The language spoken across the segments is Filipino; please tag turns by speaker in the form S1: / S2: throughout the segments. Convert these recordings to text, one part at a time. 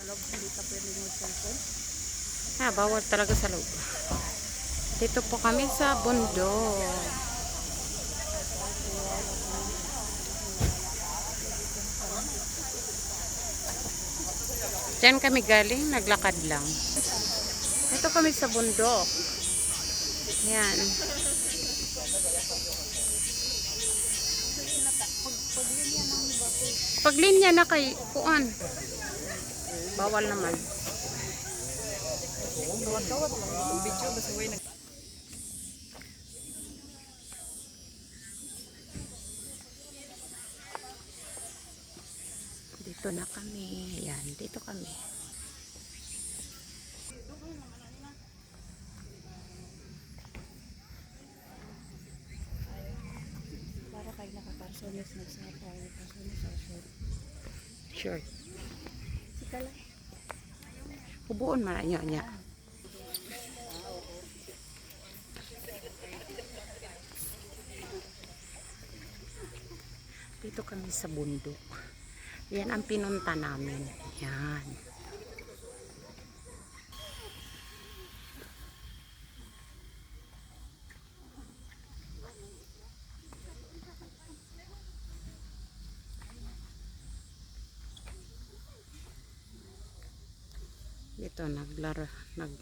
S1: Sa loob, hindi ka pwede mag-cellphone.
S2: Bawal talaga sa loob. Dito po kami sa bundok. Diyan kami galing, naglakad lang. Dito kami sa bundok. Yan. Paglinya na kay Kuan. Bawal naman.
S1: Kawat-kawat lang itong video. Basta way nag...
S2: Dito na kami. Yan, dito kami.
S1: Para kayo nakakarsones nagsapa. Karsones sa short.
S2: Short.
S1: Sika lang.
S2: Hubuon man niya niya. Dito kami sa bundok. Yan ang pinunta namin. Yan. Dito naglaro nag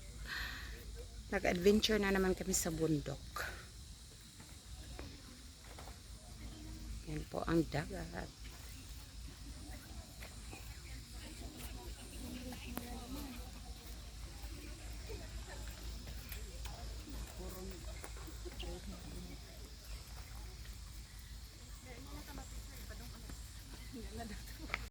S2: nag-adventure na naman kami sa bundok. Yan po ang dagat.